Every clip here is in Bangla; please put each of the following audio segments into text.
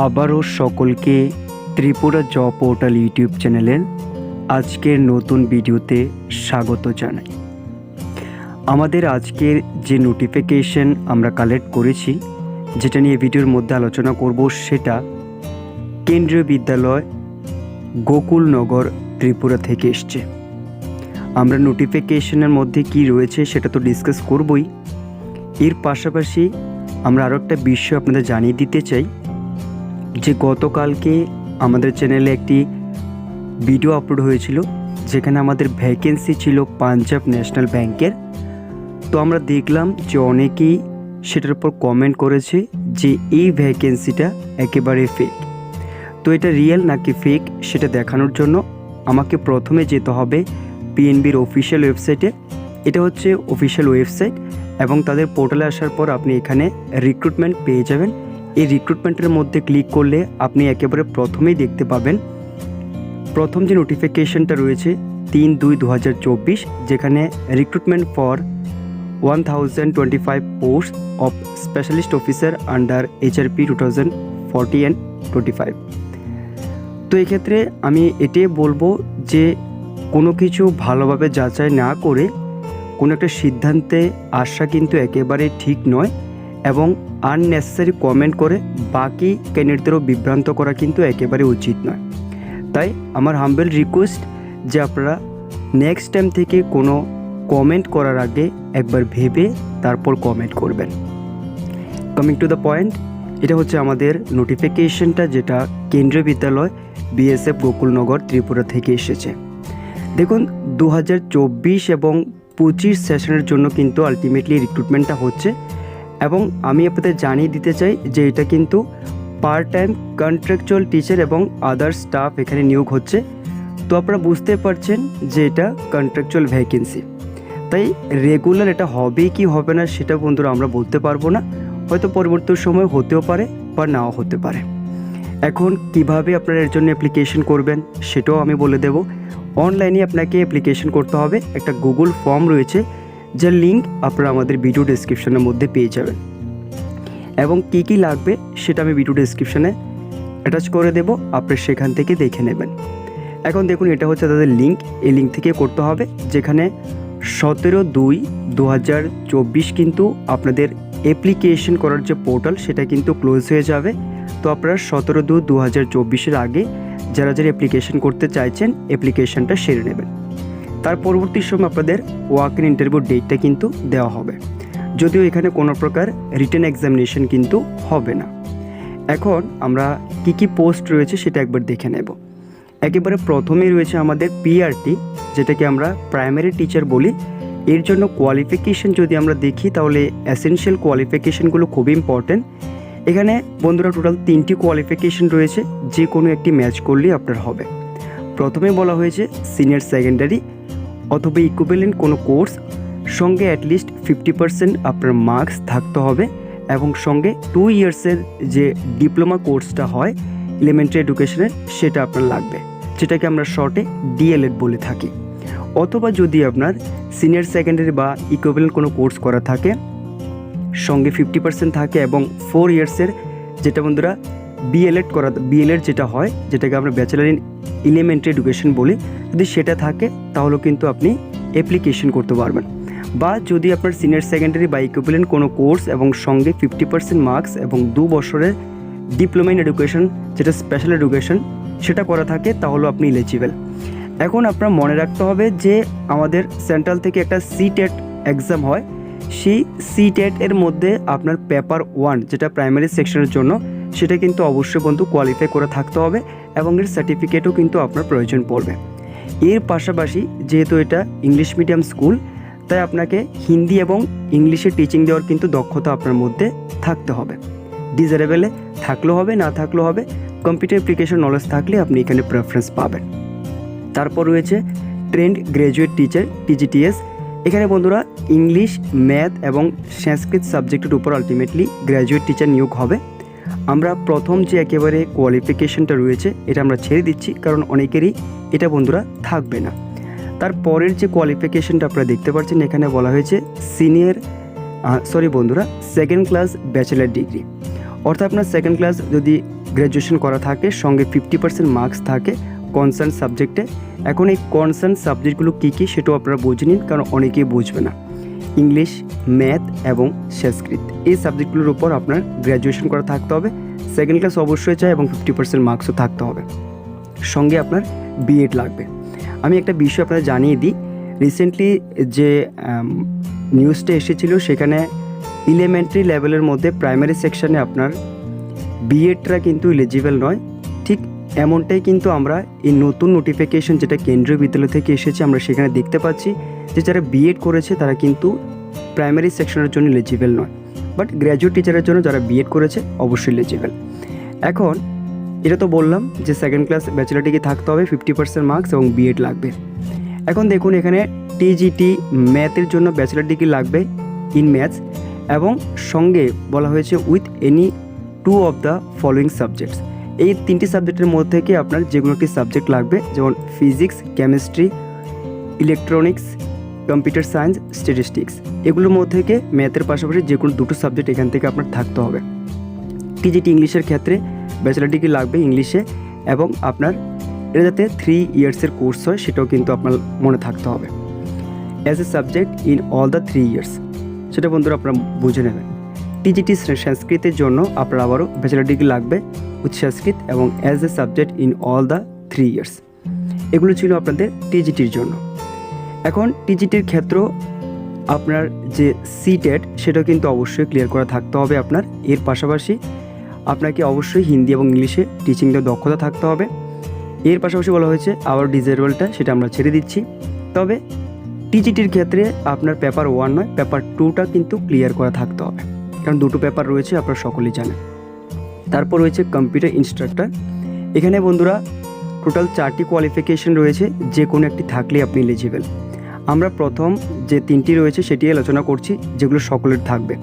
আবারও সকলকে ত্রিপুরা জব পোর্টাল ইউটিউব চ্যানেলের আজকের নতুন ভিডিওতে স্বাগত জানাই। আমাদের আজকের যে নোটিফিকেশন আমরা কালেক্ট করেছি, যেটা নিয়ে ভিডিওর মধ্যে আলোচনা করব সেটা কেন্দ্রীয় বিদ্যালয় গোকুলনগর ত্রিপুরা থেকে এসছে। আমরা নোটিফিকেশনের মধ্যে কি রয়েছে সেটা তো ডিসকাস করবই। এর পাশাপাশি আমরা আরও একটা বিষয় আপনাদের জানিয়ে দিতে চাই। যে গতকালকে আমাদের চ্যানেলে একটি ভিডিও আপলোড হয়েছিল, যেখানে আমাদের ভ্যাকেন্সি ছিল পাঞ্জাব ন্যাশনাল ব্যাংকের। তো আমরা দেখলাম যে অনেকেই সেটার উপর কমেন্ট করেছে যে এই ভ্যাকেন্সিটা একেবারে ফেক তো এটা রিয়েল নাকি ফেক সেটা দেখানোর জন্য আমাকে প্রথমে যেতে হবে পিএনবির অফিসিয়াল ওয়েবসাইটে এটা হচ্ছে অফিসিয়াল ওয়েবসাইট এবং তাদের পোর্টালে আসার পর আপনি এখানে রিক্রুটমেন্ট পেয়ে যাবেন। এই রিক্রুটমেন্টের মধ্যে ক্লিক করলে আপনি একেবারে প্রথমেই দেখতে পাবেন। প্রথম যে নোটিফিকেশনটা রয়েছে, তিন দুই দু যেখানে recruitment for one thousand twenty five post of specialist officer under HRP two thousand forty and twenty five তো এক্ষেত্রে আমি এটাই বলব যে, কোনো কিছু ভালোভাবে যাচাই না করে কোনো একটা সিদ্ধান্তে আসা কিন্তু একেবারে ঠিক নয় এবং আননেসেসারি কমেন্ট করে বাকি ক্যান্ডিডেটদেরও বিভ্রান্ত করা কিন্তু একেবারে উচিত নয়। তাই আমার হাম্বেল রিকোয়েস্ট যে আপনারা নেক্সট টাইম থেকে কোনো কমেন্ট করার আগে একবার ভেবে তারপর কমেন্ট করবেন। কামিং টু দ্য পয়েন্ট এটা হচ্ছে আমাদের নোটিফিকেশনটা যেটা কেন্দ্রীয় বিদ্যালয় বিএসএফ গোকুলনগর ত্রিপুরা থেকে এসেছে। দেখুন দু হাজার চব্বিশ এবং পঁচিশ সেশনের জন্য কিন্তু আলটিমেটলি রিক্রুটমেন্টটা হচ্ছে। এবং আমি আপনাদের জানিয়ে দিতে চাই যে এটা কিন্তু পার্ট টাইম কন্ট্রাকচুয়াল টিচার এবং আদার স্টাফ এখানে নিয়োগ হচ্ছে। তো আপনারা বুঝতে পারছেন যে এটা কন্ট্রাকচুয়াল ভ্যাকেন্সি তাই রেগুলার এটা হবে কি হবে না সেটা বন্ধুরা আমরা বলতে পারব না। হয়তো পরবর্তী সময় হতেও পারে বা নাও হতে পারে। এখন কীভাবে আপনারা এর জন্য অ্যাপ্লিকেশন করবেন সেটাও আমি বলে দেব। অনলাইনে আপনাকে অ্যাপ্লিকেশন করতে হবে। একটা গুগল ফর্ম রয়েছে। যার লিঙ্ক আপনারা আমাদের ভিডিও ডেসক্রিপশনের মধ্যে পেয়ে যাবেন। এবং কী কী লাগবে সেটা আমি ভিডিও ডেসক্রিপশনে অ্যাটাচ করে দেব আপনি সেখান থেকে দেখে নেবেন। এখন দেখুন, এটা হচ্ছে তাদের লিঙ্ক এই লিঙ্ক থেকে করতে হবে, যেখানে সতেরো দুই দু হাজার চব্বিশ কিন্তু আপনাদের অ্যাপ্লিকেশন করার যে পোর্টাল সেটা কিন্তু ক্লোজ হয়ে যাবে। তো আপনারা সতেরো দুই দু হাজার চব্বিশের আগে যারা যারা অ্যাপ্লিকেশন করতে চাইছেন অ্যাপ্লিকেশনটা সেরে নেবেন। তার পরবর্তী সময় আপনাদের ওয়াক ইন ইন্টারভিউ ডেটটা কিন্তু দেওয়া হবে। যদিও এখানে কোনো প্রকার রিটেন এক্সামিনেশন কিন্তু হবে না। এখন আমরা কি কি পোস্ট রয়েছে সেটা একবার দেখে নেব। একেবারে প্রথমেই রয়েছে আমাদের পিআরটি যেটাকে আমরা প্রাইমারি টিচার বলি। এর জন্য কোয়ালিফিকেশন যদি আমরা দেখি, তাহলে অ্যাসেনশিয়াল কোয়ালিফিকেশনগুলো খুব ইম্পর্ট্যান্ট এখানে বন্ধুরা টোটাল তিনটি কোয়ালিফিকেশন রয়েছে যে কোনো একটি ম্যাচ করলেই আপনার হবে। প্রথমে বলা হয়েছে সিনিয়র সেকেন্ডারি অথবা ইকুইভ্যালেন্ট কোনো কোর্স সঙ্গে অ্যাটলিস্ট ফিফটি পার্সেন্ট আপনার মার্কস থাকতে হবে এবং সঙ্গে টু ইয়ার্সের যে ডিপ্লোমা কোর্সটা হয় এলিমেন্টারি এডুকেশনের সেটা আপনার লাগবে। যেটাকে আমরা শর্টে ডিএলএড বলে থাকি। অথবা যদি আপনার সিনিয়র সেকেন্ডারি বা ইকুইভ্যালেন্ট কোনো কোর্স করা থাকে, সঙ্গে ফিফটি পার্সেন্ট থাকে এবং ফোর ইয়ার্সের যেটা বন্ধুরা বিএলএড করা বিএলএড যেটা হয়, যেটাকে আমরা ব্যাচেলার ইন এলিমেন্টারি এডুকেশন বলি, যদি সেটা থাকে তাহলেও কিন্তু আপনি অ্যাপ্লিকেশন করতে পারবেন। বা যদি আপনার সিনিয়র সেকেন্ডারি বা ইকুইভ্যালেন্ট কোনো কোর্স এবং সঙ্গে ফিফটি পার্সেন্ট মার্কস এবং দু বছরের ডিপ্লোমা ইন এডুকেশন যেটা স্পেশাল এডুকেশন সেটা করা থাকে তাহলেও আপনি ইলিজিবল এখন আপনার মনে রাখতে হবে যে, আমাদের সেন্ট্রাল থেকে একটা সি টেট এক্সাম হয়। সেই সি টেট এর মধ্যে আপনার পেপার ওয়ান যেটা প্রাইমারি সেকশনের জন্য সেটা কিন্তু অবশ্যই বন্ধু কোয়ালিফাই করে থাকতে হবে এবং এর সার্টিফিকেটও কিন্তু আপনার প্রয়োজন পড়বে। এর পাশাপাশি যেহেতু এটা ইংলিশ মিডিয়াম স্কুল তাই আপনাকে হিন্দি এবং ইংলিশে টিচিং দেওয়ার কিন্তু দক্ষতা আপনার মধ্যে থাকতে হবে। ডিজারেবেলে থাকলেও হবে, না থাকলেও হবে কম্পিউটার অ্যাপ্লিকেশন নলেজ থাকলে আপনি এখানে প্রেফারেন্স পাবেন। তারপর রয়েছে ট্রেন্ড গ্র্যাজুয়েট টিচার টিজিটিএস এখানে বন্ধুরা ইংলিশ ম্যাথ এবং সংস্কৃত সাবজেক্টের উপর আলটিমেটলি গ্র্যাজুয়েট টিচার নিয়োগ হবে। আমরা প্রথম যে একেবারে কোয়ালিফিকেশনটা রয়েছে, এটা আমরা ছেড়ে দিচ্ছি, কারণ অনেকেরই এটা বন্ধুরা থাকবে না। তার পরের যে কোয়ালিফিকেশনটা আপনারা দেখতে পাচ্ছেন, এখানে বলা হয়েছে সিনিয়র সরি বন্ধুরা সেকেন্ড ক্লাস ব্যাচেলার ডিগ্রি অর্থাৎ আপনার সেকেন্ড ক্লাস যদি গ্র্যাজুয়েশন করা থাকে, সঙ্গে ফিফটি পার্সেন্ট মার্কস থাকে কনসার্ন সাবজেক্টে এখন এই কনসার্ন সাবজেক্টগুলো কী কী সেটাও আপনারা বুঝে নিন, কারণ অনেকেই বুঝবে না। ইংলিশ ম্যাথ এবং সংস্কৃত। এই সাবজেক্টগুলোর উপর আপনার গ্র্যাজুয়েশন করা থাকতে হবে। সেকেন্ড ক্লাস অবশ্যই চাই এবং ফিফটি পার্সেন্ট মার্কসও থাকতে হবে। সঙ্গে আপনার বিএড লাগবে। আমি একটা বিষয় আপনাদের জানিয়ে দিই। রিসেন্টলি যে নিউজটা এসেছিল, সেখানে ইলিমেন্টারি লেভেলের মধ্যে প্রাইমারি সেকশানে আপনার বিএডটা কিন্তু এলিজিবল নয়। ঠিক এমনটাই কিন্তু আমরা এই নতুন নোটিফিকেশন যেটা কেন্দ্রীয় বিদ্যালয় থেকে এসেছে, আমরা সেখানে দেখতে পাচ্ছি যে, যারা বিএড করেছে, তারা কিন্তু প্রাইমারি সেকশনের জন্য এলিজিবল নয়। বাট গ্র্যাজুয়েট টিচারের জন্য যারা বিএড করেছে, অবশ্যই এলিজিবল এখন, এটা তো বললাম যে সেকেন্ড ক্লাস ব্যাচেলার ডিগ্রি থাকতে হবে ফিফটি পার্সেন্ট মার্কস এবং বিএড লাগবে। এখন দেখুন এখানে টিজিটি ম্যাথের জন্য ব্যাচেলার ডিগ্রি লাগবে ইন ম্যাথস এবং সঙ্গে বলা হয়েছে with any two of the following subjects এই তিনটি সাবজেক্টের মধ্যে থেকে আপনার যে কোনো একটি সাবজেক্ট লাগবে, যেমন physics chemistry electronics computer science, statistics, এগুলোর মধ্যে থেকে ম্যাথের পাশাপাশি যে কোনো দুটো সাবজেক্ট এখান থেকে আপনার থাকতে হবে। টিজিটি ইংলিশের ক্ষেত্রে ব্যাচেলার ডিগ্রি লাগবে ইংলিশে এবং আপনার এটা যাতে থ্রি ইয়ার্সের কোর্স হয় সেটাও কিন্তু আপনার মনে থাকতে হবে। As a subject in all the three years সেটা বন্ধুরা আপনারা বুঝে নেবেন। টিজিটি সংস্কৃতের জন্য আপনার আবারও ব্যাচেলার ডিগ্রি লাগবে উইথ সংস্কৃত এবং as a subject in all the three years এগুলো ছিল আপনাদের টিজিটির জন্য। এখন টিজিটির ক্ষেত্র আপনার যে সি টেট সেটাও কিন্তু অবশ্যই ক্লিয়ার করা থাকতে হবে আপনার। এর পাশাপাশি আপনাকে অবশ্যই হিন্দি এবং ইংলিশে টিচিংয়ের দক্ষতা থাকতে হবে। এর পাশাপাশি বলা হয়েছে আবার ডিজেবলটা সেটা আমরা ছেড়ে দিচ্ছি। তবে টিজিটির ক্ষেত্রে আপনার পেপার ওয়ান নয় পেপার টুটা কিন্তু ক্লিয়ার করা থাকতে হবে। কারণ দুটো পেপার রয়েছে, আপনারা সকলেই জানেন। তারপর রয়েছে কম্পিউটার ইনস্ট্রাক্টর এখানে বন্ধুরা টোটাল চারটি কোয়ালিফিকেশন রয়েছে, যে কোনো একটি থাকলে আপনি এলিজিবেল আমরা প্রথম যে তিনটি রয়েছে সেটি আলোচনা করছি, যেগুলো সকলের থাকবে।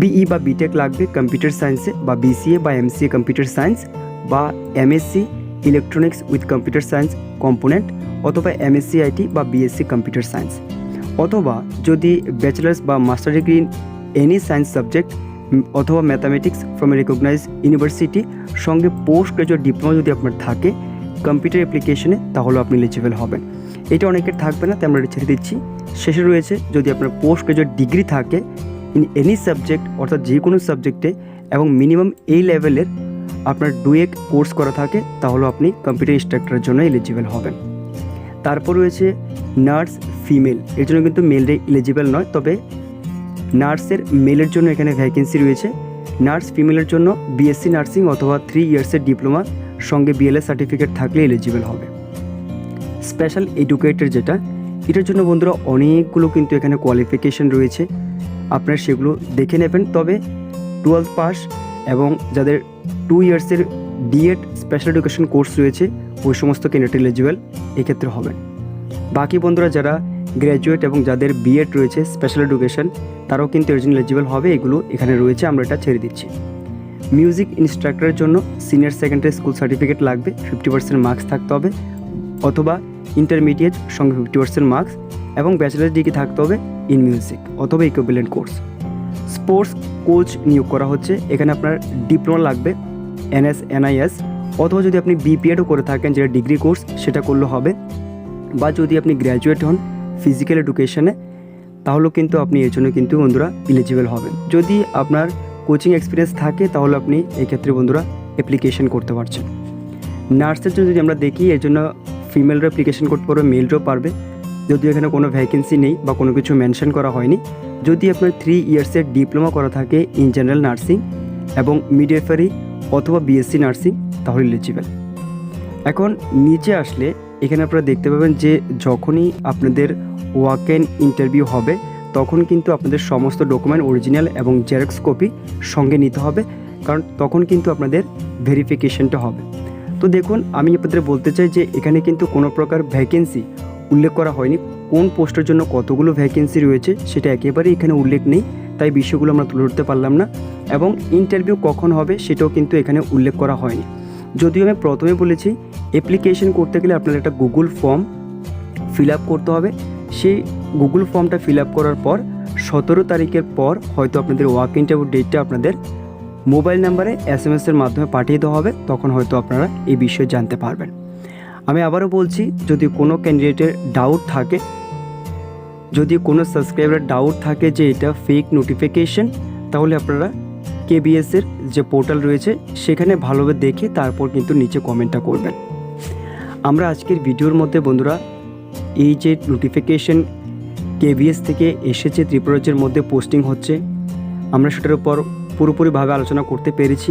বিই বা বিটেক লাগবে কম্পিউটার সায়েন্সে বা বিসিএ বা এমসিএ কম্পিউটার সায়েন্স বা MSc electronics with computer science component অথবা এমএসসি আইটি বা বিএসসি কম্পিউটার সায়েন্স অথবা যদি ব্যাচেলার্স বা master degree in any science subject অথবা mathematics from a recognise university সঙ্গে পোস্ট গ্রাজুয়েট ডিপ্লোমা যদি আপনার থাকে কম্পিউটার অ্যাপ্লিকেশনে তাহলে আপনি এলিজিবল হবেন। এটা অনেকের থাকবে না, তাই আমরা ছেড়ে দিচ্ছি। শেষে রয়েছে, যদি আপনার পোস্ট গ্রাজুয়েট ডিগ্রি থাকে ইন এনি সাবজেক্ট অর্থাৎ যে কোনো সাবজেক্টে এবং মিনিমাম এই লেভেলের আপনার ডুয়েক কোর্স করা থাকে, তাহলে আপনি কম্পিউটার ইনস্ট্রাক্টরের জন্য এলিজিবল হবেন। তারপর রয়েছে নার্স ফিমেল এর জন্য কিন্তু মেলরে এলিজিবল নয়, তবে নার্সের মেলের জন্য এখানে ভ্যাকেন্সি রয়েছে। নার্স ফিমেলের জন্য বিএসসি নার্সিং অথবা থ্রি ইয়ার্সের ডিপ্লোমা সঙ্গে বিএলএ সার্টিফিকেট থাকলে এলিজিবল হবে। স্পেশাল এডুকেটর যেটা, এটার জন্য বন্ধুরা অনেকগুলো কিন্তু এখানে কোয়ালিফিকেশন রয়েছে। আপনারা সেগুলো দেখে নেবেন। তবে টুয়েলভ পাস এবং যাদের টু ইয়ার্সের ডিএড স্পেশাল এডুকেশন কোর্স রয়েছে, ওই সমস্ত ক্যান্ডিডেট এলিজিবল এক্ষেত্রে হবেন। বাকি বন্ধুরা যারা গ্র্যাজুয়েট এবং যাদের বিএড রয়েছে স্পেশাল এডুকেশন তারাও কিন্তু এর জন্য এলিজিবল হবে। এগুলো এখানে রয়েছে, আমরা এটা ছেড়ে দিচ্ছি। মিউজিক ইনস্ট্রাক্টরের জন্য সিনিয়র সেকেন্ডারি স্কুল সার্টিফিকেট লাগবে ফিফটি পার্সেন্ট মার্কস থাকতে হবে, অথবা ইন্টারমিডিয়েট সঙ্গে ফিফটি পার্সেন্ট মার্কস এবং ব্যাচেলার ডিগ্রি থাকতে হবে ইন মিউজিক অথবা ইকুইভ্যালেন্ট কোর্স স্পোর্টস কোচ নিয়োগ করা হচ্ছে, এখানে আপনার ডিপ্লোমা লাগবে এনএস এনআইএস অথবা যদি আপনি বিপিএডও করে থাকেন, যেটা ডিগ্রি কোর্স সেটা করলে হবে। বা যদি আপনি গ্র্যাজুয়েট হন ফিজিক্যাল এডুকেশনে তাহলেও কিন্তু আপনি এর জন্য কিন্তু বন্ধুরা এলিজিবল হবেন। যদি আপনার কোচিং এক্সপিরিয়েন্স থাকে, তাহলে আপনি এক্ষেত্রে বন্ধুরা অ্যাপ্লিকেশন করতে পারছেন। নার্সের জন্য যদি আমরা দেখি, এর জন্য ফিমেলরা অ্যাপ্লিকেশন করতে পারবে মেলরাও পারবে। যদিও এখানে কোনো ভ্যাকেন্সি নেই বা কোনো কিছু মেনশন করা হয়নি। যদি আপনার থ্রি ইয়ার্সের ডিপ্লোমা করা থাকে ইন জেনারেল নার্সিং এবং মিডওয়েফারি অথবা বিএসসি নার্সিং তাহলে এলিজিবল এখন নিচে আসলে এখানে আপনারা দেখতে পাবেন যে যখনই আপনাদের ওয়াক ইন্টারভিউ হবে তখন কিন্তু আপনাদের সমস্ত ডকুমেন্ট অরিজিনাল এবং জেরক্স কপি সঙ্গে নিতে হবে, কারণ তখন কিন্তু আপনাদের ভেরিফিকেশনটা হবে। তো দেখুন, আমি আপনাদের বলতে চাই যে এখানে কিন্তু কোনো প্রকার ভ্যাকেন্সি উল্লেখ করা হয়নি। কোন পোস্টের জন্য কতগুলো ভ্যাকেন্সি রয়েছে সেটা একেবারেই এখানে উল্লেখ নেই, তাই বিষয়গুলো আমরা তুলে ধরতে পারলাম না এবং ইন্টারভিউ কখন হবে সেটাও কিন্তু এখানে উল্লেখ করা হয়নি। যদিও আমি প্রথমে বলেছি, অ্যাপ্লিকেশন করতে গেলে আপনার একটা গুগল ফর্ম ফিল আপ করতে হবে। সেই গুগল ফর্মটা ফিল আপ করার পর, সতেরো তারিখের পর হয়তো আপনাদের ওয়াক ইন ইন্টারভিউ ডেটটা আপনাদের মোবাইল নাম্বারে এস এম এসের মাধ্যমে পাঠিয়ে দেওয়া হবে, তখন হয়তো আপনারা এই বিষয়ে জানতে পারবেন। আমি আবারও বলছি, যদি কোনো ক্যান্ডিডেটের ডাউট থাকে, যদি কোনো সাবস্ক্রাইবারের ডাউট থাকে যে এটা ফেক নোটিফিকেশন তাহলে আপনারা কেবিএসের যে পোর্টাল রয়েছে, সেখানে ভালোভাবে দেখে তারপর কিন্তু নিচে কমেন্টটা করবেন। আমরা আজকের ভিডিওর মধ্যে বন্ধুরা, এই যে নোটিফিকেশন কেবিএস থেকে এসেছে ত্রিপুরাজ্যের মধ্যে পোস্টিং হচ্ছে। আমরা সেটার উপর পুরোপুরিভাবে আলোচনা করতে পেরেছি,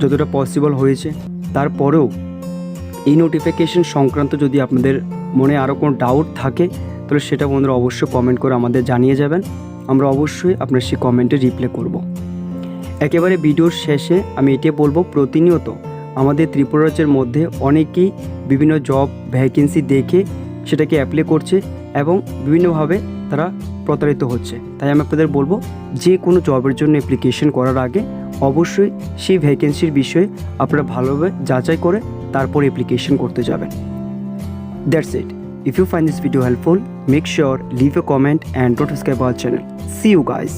যতটা পসিবল হয়েছে। তারপরেও এই নোটিফিকেশন সংক্রান্ত যদি আপনাদের মনে আরও কোনো ডাউট থাকে, তাহলে সেটা বন্ধুরা অবশ্যই কমেন্ট করে আমাদের জানিয়ে যাবেন। আমরা অবশ্যই আপনার সেই কমেন্টে রিপ্লাই করব। একেবারে ভিডিওর শেষে আমি এটাই বলব, প্রতিনিয়ত আমাদের ত্রিপুরা রাজ্যের মধ্যে অনেকেই বিভিন্ন জব ভ্যাকেন্সি দেখে সেটাকে অ্যাপ্লাই করছে। এবং বিভিন্নভাবে তারা প্রতারিত হচ্ছে। তাই আমি আপনাদের বলব, যে কোনো জবের জন্য অ্যাপ্লিকেশন করার আগে অবশ্যই সেই ভ্যাকেন্সির বিষয়ে আপনারা ভালোভাবে যাচাই করে তারপর অ্যাপ্লিকেশন করতে যাবেন। That's it if you find this video helpful make sure leave a comment and dot subscribe our channel see you guys